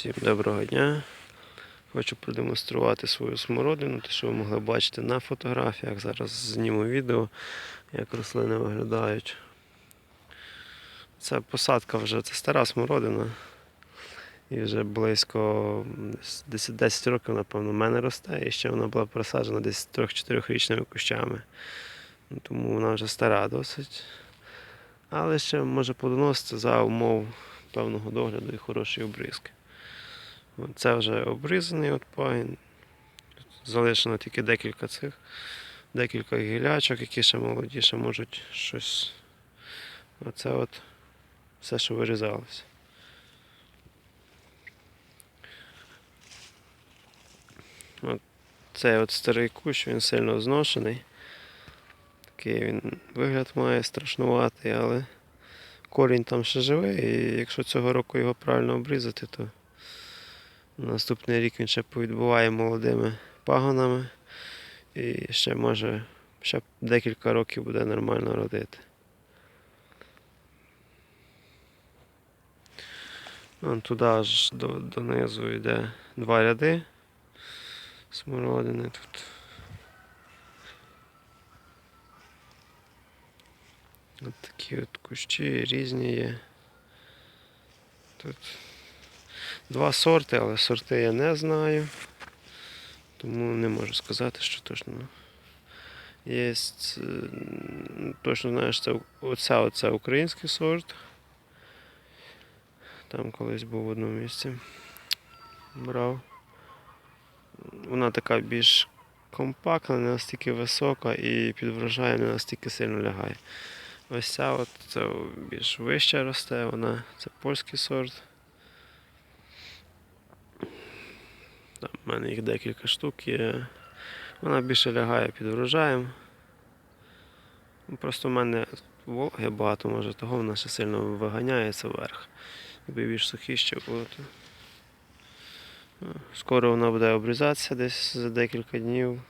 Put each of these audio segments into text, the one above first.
Всім доброго дня. Хочу продемонструвати свою смородину, те, що ви могли бачити на фотографіях. Зараз зніму відео, як рослини виглядають. Це посадка вже, це стара смородина. І вже близько 10 10 років, напевно, в мене росте. І ще вона була пересаджена десь 3-4-річними кущами. Ну, Тому вона вже стара досить. Але ще може плодоносити за умов певного догляду і хорошої обрізки. Це вже обрізаний от пагін. Залишено тільки декілька цих, декілька гілячок, які ще молоді, ще можуть щось. Оце от все, що вирізалося. От цей от старий кущ, він сильно зношений. Такий він вигляд має страшнуватий, але корінь там ще живий, і якщо цього року його правильно обрізати, то наступний рік він ще повідбуває молодими пагонами і ще може ще декілька років буде нормально родити. Вон туди аж до, донизу йде два ряди смородини тут. От такі от кущі різні є. Тут два сорти, але сорти я не знаю. Тому не можу сказати, що точно. Є точно знаю, що це оця, оце український сорт. Там колись був в одному місці. Брав. Вона така більш компактна, не настільки висока і під врожаєм не настільки сильно лягає. Ось ця от це більш вище росте, вона це польський сорт. В мене їх декілька штук є. Вона більше лягає під врожаєм. Ну, Просто в мене вологи багато, може, того вона ще сильно виганяється вверх. Якби більш сухіще було, то. Ну, Скоро вона буде обрізатися десь за декілька днів.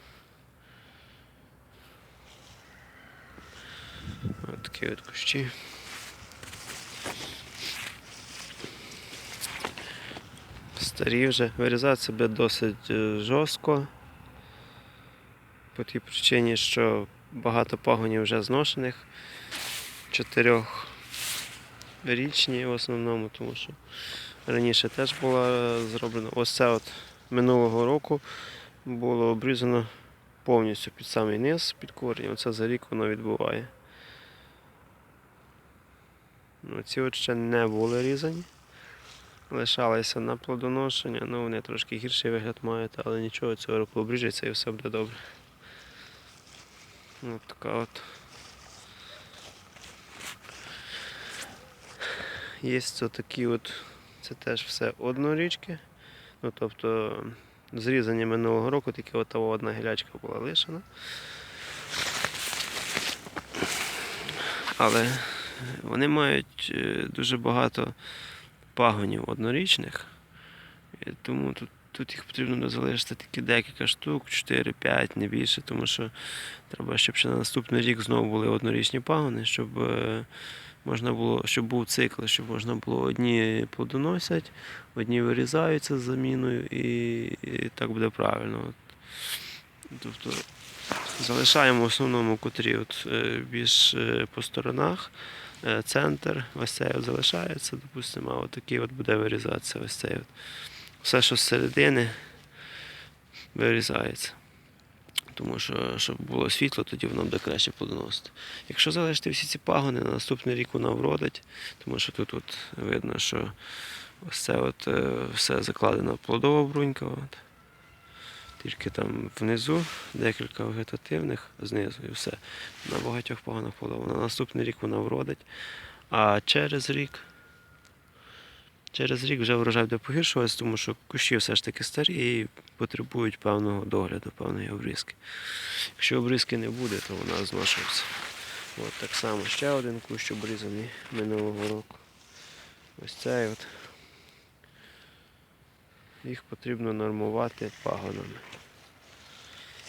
От такі от кущі. Старі вже. Вирізатися буде досить е, жорстко. По тій причині, що багато пагонів вже зношених. Чотирьохрічні в основному, тому що раніше теж була зроблена. Ось це от минулого року було обрізано повністю під самий низ, під корінь. Оце за рік воно відбуває. Ну, ці от ще не були різані. Лишалися на плодоношення, ну вони трошки гірший вигляд мають, але нічого, цього року обріжеться і все буде добре. От така от. Є такі от, це теж все однорічки. Ну, тобто зрізані минулого року, тільки от одна гілячка була лишена. Але вони мають е, дуже багато пагонів однорічних, і тому тут, тут їх потрібно залишити тільки декілька штук, 4-5, не більше, тому що треба, щоб ще на наступний рік знову були однорічні пагони, щоб е, можна було, щоб був цикл, щоб можна було одні плодоносять, одні вирізаються з заміною, і, і так буде правильно. Тобто залишаємо в основному котрі от, е, більш е, по сторонах центр, ось цей от залишається, допустимо, а от такий от буде вирізатися. Ось цей от. Все, що з середини, вирізається. Тому що, щоб було світло, тоді воно буде краще плодоносити. Якщо залишити всі ці пагони, на наступний рік вона вродить, тому що тут от видно, що ось це от, е, все закладено плодова брунька. От. Тільки там внизу декілька вегетативних, знизу і все. На багатьох пагонах плодова. На наступний рік вона вродить. А через рік. Через рік вже врожай буде погіршуватися, тому що кущі все ж таки старі і потребують певного догляду, певної обрізки. Якщо обрізки не буде, то вона зношується. От так само ще один кущ обрізаний минулого року. Ось цей от їх потрібно нормувати пагонами.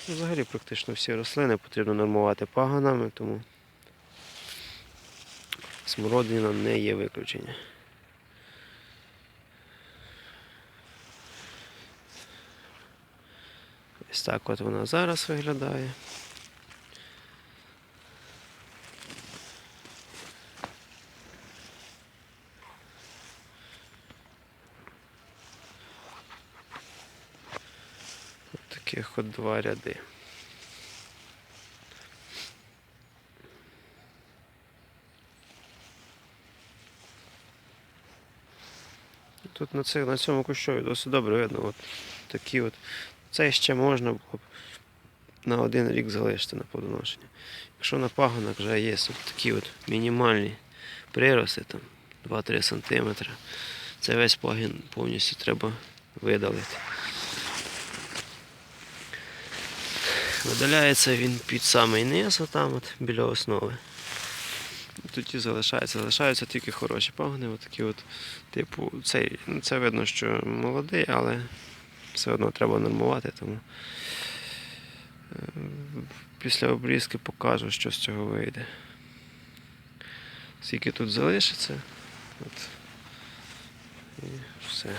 Ну, взагалі практично всі рослини потрібно нормувати пагонами, тому смородина не є виключення. Ось так от вона зараз виглядає. Таких от два ряди. Тут на, цих, на цьому кущові досить добре видно. От такі от. Це ще можна було б на один рік залишити на плодоношення. Якщо на пагонах вже є от такі от мінімальні прирости, там 2-3 см, це весь пагін повністю треба видалити. Видаляється він під самий низ, отам от, біля основи. Тут і залишається. Залишаються тільки хороші пагони, отакі от, типу, цей, це видно, що молодий, але все одно треба нормувати, тому е, після обрізки покажу, що з цього вийде. Скільки тут залишиться. От. І все.